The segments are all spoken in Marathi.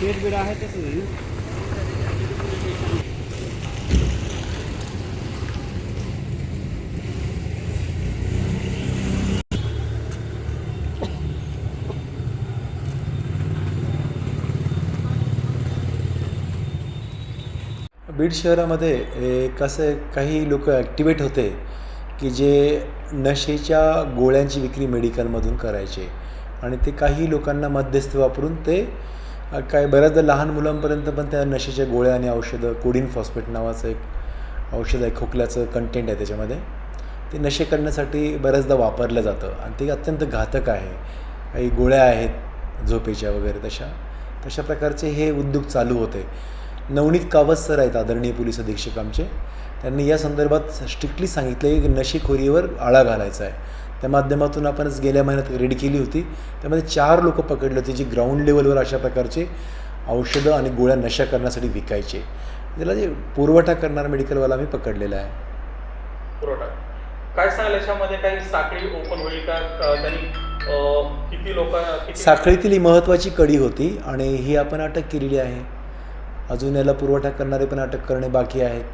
पेट बीड आहे तसं आहे बीड शहरामध्ये कसं काही लोक ॲक्टिवेट होते की जे नशेच्या गोळ्यांची विक्री मेडिकलमधून करायचे आणि ते काही लोकांना मध्यस्थी वापरून ते काय बऱ्याचदा लहान मुलांपर्यंत पण त्या नशेच्या गोळ्या आणि औषधं कोडिन फॉस्फेट नावाचं एक औषध आहे खोकल्याचं कंटेंट आहे त्याच्यामध्ये. ते नशे करण्यासाठी बऱ्याचदा वापरलं जातं आणि ते अत्यंत घातक आहे. काही गोळ्या आहेत झोपेच्या वगैरे तशा. तशा प्रकारचे हे उद्योग चालू होते. नवनीत कावत सर आहेत आदरणीय पोलीस अधीक्षक आमचे. त्यांनी या संदर्भात स्ट्रिक्टली सांगितलं की नशेखोरीवर आळा घालायचा आहे. त्या माध्यमातून आपणच गेल्या महिन्यात रेड केली होती. त्यामध्ये चार लोक पकडले होते जे ग्राउंड लेवलवर अशा प्रकारचे औषधं आणि गोळ्या नशा करण्यासाठी विकायचे. त्याला जे पुरवठा करणारा मेडिकलवाला आम्ही पकडलेला आहे. पुरवठा. काय सांगाल याच्यामध्ये काही साखळी ओपन होईल का? अ, त्यांनी अ, किती लोक किती साखळीतील ही महत्त्वाची कडी होती आणि ही आपण अटक केलेली आहे. अजून याला पुरवठा करणारे पण अटक करणे बाकी आहेत.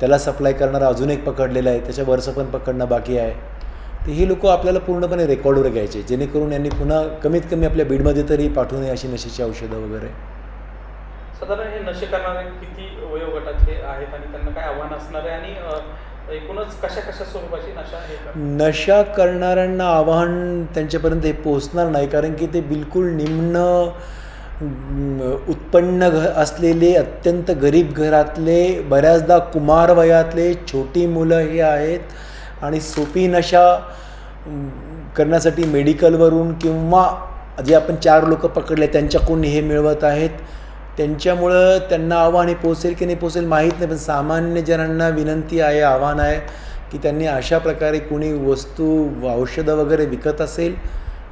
त्याला सप्लाय करणारा अजून एक पकडलेला आहे. त्याच्या वरचं पण पकडणं बाकी आहे. तर ही लोक आपल्याला पूर्णपणे रेकॉर्डवर घ्यायचे जेणेकरून यांनी पुन्हा कमीत कमी आपल्या बीडमध्ये तरी पाठवू नये अशी नशेची औषधं वगैरे. साधारण हे नशे करणारे किती वयोगटातले आहेत आणि त्यांना काय आव्हान असणार आहे? आणि एकूणच कशा कशा स्वरूपाची नशा नशा करणाऱ्यांना आव्हान त्यांच्यापर्यंत हे पोचणार नाही कारण की ते बिलकुल निम्न उत्पन्न घ असलेले अत्यंत गरीब घरातले बऱ्याचदा कुमार वयातले छोटी मुलं हे आहेत. आणि सोपी नशा करण्यासाठी मेडिकलवरून किंवा जे आपण चार लोक पकडले त्यांच्याकडून हे मिळवत आहेत. त्यांच्यामुळं त्यांना आव्हान हे पोचेल की नाही पोचेल माहीत नाही पण सामान्य जणांना विनंती आहे आव्हान आहे की त्यांनी अशा प्रकारे कोणी वस्तू औषधं वगैरे विकत असेल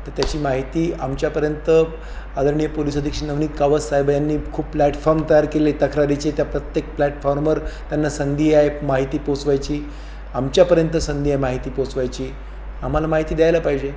तर त्याची माहिती आमच्यापर्यंत आदरणीय पोलीस अधीक्षक नवनीत कावत साहेब यांनी खूप प्लॅटफॉर्म तयार केले तक्रारीचे त्या प्रत्येक प्लॅटफॉर्मवर त्यांना संधी आहे माहिती पोचवायची आमच्यापर्यंत संधी आहे माहिती पोचवायची आम्हाला माहिती द्यायला पाहिजे.